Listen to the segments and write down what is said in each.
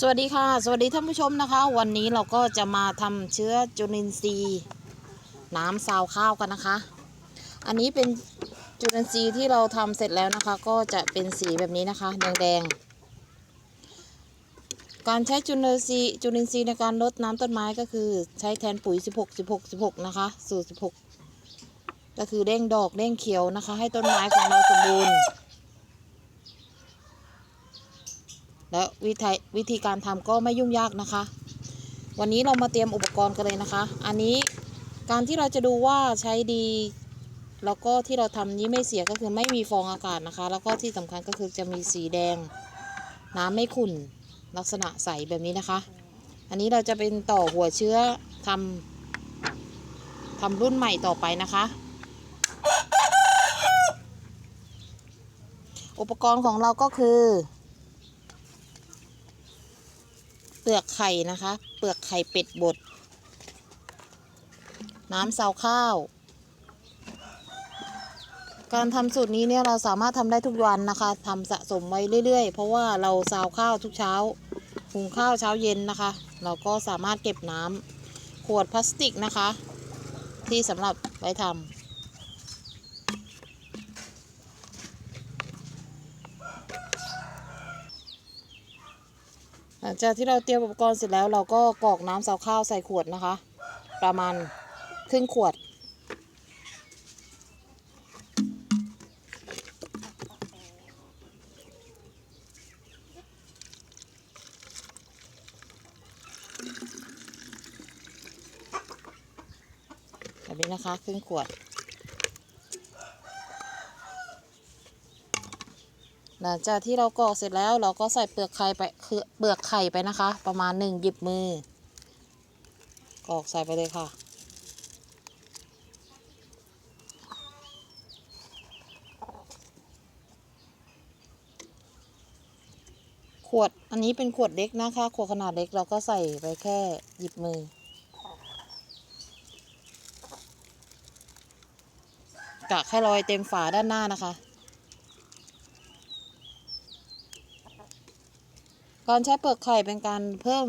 สวัสดีค่ะ สวัสดีท่านผู้ชมนะคะ วันนี้เราก็จะมาทำเชื้อจุลินทรีย์น้ำซาวข้าวกันนะคะ อันนี้เป็นจุลินทรีย์ที่เราทำเสร็จแล้วนะคะ ก็จะเป็นสีแบบนี้นะคะ แดงๆ การใช้จุลินทรีย์จุลินทรีย์ในการลดน้ำต้นไม้ก็คือใช้แทนปุ๋ย 16 16 16 นะคะ สูตร 16 ก็คือเด้งดอกเด้งเขียวนะคะ ให้ต้นไม้ของเราสมบูรณ์ และวิธีวิธีการทำก็ไม่ยุ่งยากนะคะ วันนี้เรามาเตรียมอุปกรณ์กันเลยนะคะ อันนี้การที่เราจะดูว่าใช้ดี แล้วก็ที่เราทำนี้ไม่เสียก็คือไม่มีฟองอากาศนะคะ แล้วก็ที่สำคัญก็คือจะมีสีแดง น้ำไม่ขุ่นลักษณะใสแบบนี้นะคะ อันนี้เราจะเป็นต่อหัวเชื้อทำทำรุ่นใหม่ต่อไปนะคะ อุปกรณ์ของเราก็คือ เปลือกไข่นะคะ เปลือกไข่เป็ดบด น้ำซาวข้าว การทำสูตรนี้เนี่ยเราสามารถทำได้ทุกวันนะคะทำสะสมไว้เรื่อย ๆ เพราะว่าเราซาวข้าวทุกเช้าหุงข้าวเช้าเย็นนะคะ เราก็สามารถเก็บน้ำขวดพลาสติกนะคะ ที่สำหรับไว้ทำ หลังจากที่เราเตรียมอุปกรณ์เสร็จแล้วเราก็กรอกน้ำซาวข้าวใส่ขวดนะคะ ประมาณครึ่งขวด แบบนี้นะคะครึ่งขวด หลังจากที่เรากรอกเสร็จแล้วเราก็ใส่เปลือกไข่ไปคือเปลือกไข่ไปนะคะ ประมาณหนึ่งหยิบมือกรอกใส่ไปเลยค่ะ ขวดอันนี้เป็นขวดเล็กนะคะ ขวดขนาดเล็กเราก็ใส่ไปแค่หยิบมือกะแค่รอยเต็มฝาด้านหน้านะคะ การใช้เปลือกไข่เป็นการเพิ่ม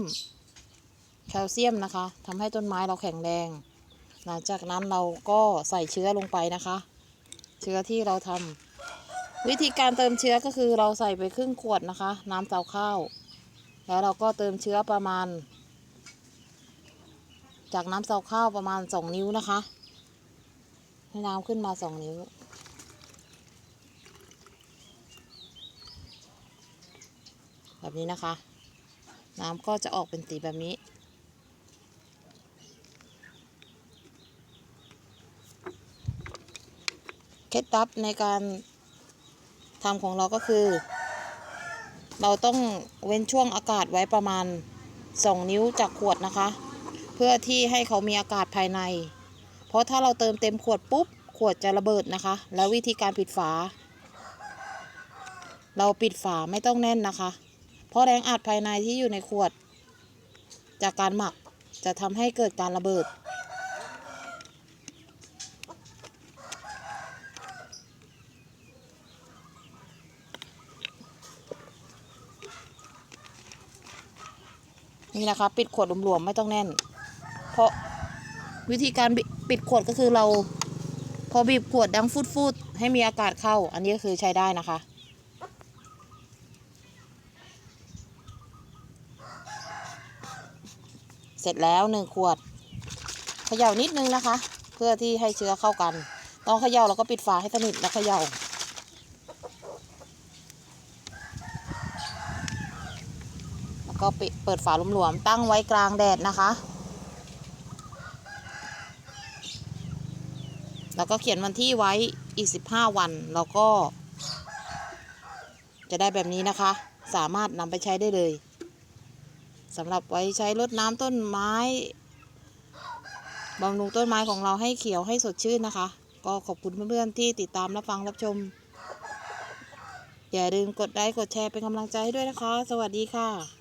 แคลเซียมนะคะทำให้ต้นไม้เราแข็งแรง หลังจากนั้นเราก็ใส่เชื้อลงไปนะคะ เชื้อที่เราทำวิธีการเติมเชื้อก็คือเราใส่ไปครึ่งขวดนะคะ น้ำเตาข้าว แล้วเราก็เติมเชื้อประมาณ จากน้ำเตาข้าวประมาณ 2 นิ้วนะคะ ให้น้ำขึ้นมา 2 นิ้ว แบบนี้นะคะ น้ำก็จะออกเป็นสีแบบนี้ เคล็ดลับในการทำของเราก็คือ เราต้องเว้นช่วงอากาศไว้ประมาณ 2 นิ้วจากขวดนะคะ เพื่อที่ให้เขามีอากาศภายใน เพราะถ้าเราเติมเต็มขวดปุ๊บ ขวดจะระเบิดนะคะ แล้ววิธีการปิดฝา เราปิดฝาไม่ต้องแน่นนะคะ ราะแรงอัดภายในที่อยู่ในขวด จากการหมักจะทำให้เกิดการระเบิด นี่นะคะปิดขวดหลวมๆไม่ต้องแน่น เพราะวิธีการปิดขวดก็คือเรา พอบีบขวดดังฟูดๆให้มีอากาศเข้า อันนี้ก็คือใช้ได้นะคะ สร็จแล้วหนึ่งขวดเขย่านิดนึงนะคะ เพื่อที่ให้เชื้อเข้ากัน ต้องเขย่าแล้วก็ปิดฝาให้สนิทแล้วเขย่าแล้วก็ปิดเปิดฝาหลวมๆตั้งไว้กลางแดดนะคะ แล้วก็เขียนวันที่ไว้อีก 15 วันแล้วก็ จะได้แบบนี้นะคะ สามารถนำไปใช้ได้เลย สำหรับไว้ใช้รดน้ำต้นไม้บำรุงต้นไม้ของเราให้เขียวให้สดชื่นนะคะ ก็ขอบคุณเพื่อนๆที่ติดตามรับฟังรับชม อย่าลืมกดไลค์กดแชร์เป็นกำลังใจให้ด้วยนะคะ สวัสดีค่ะ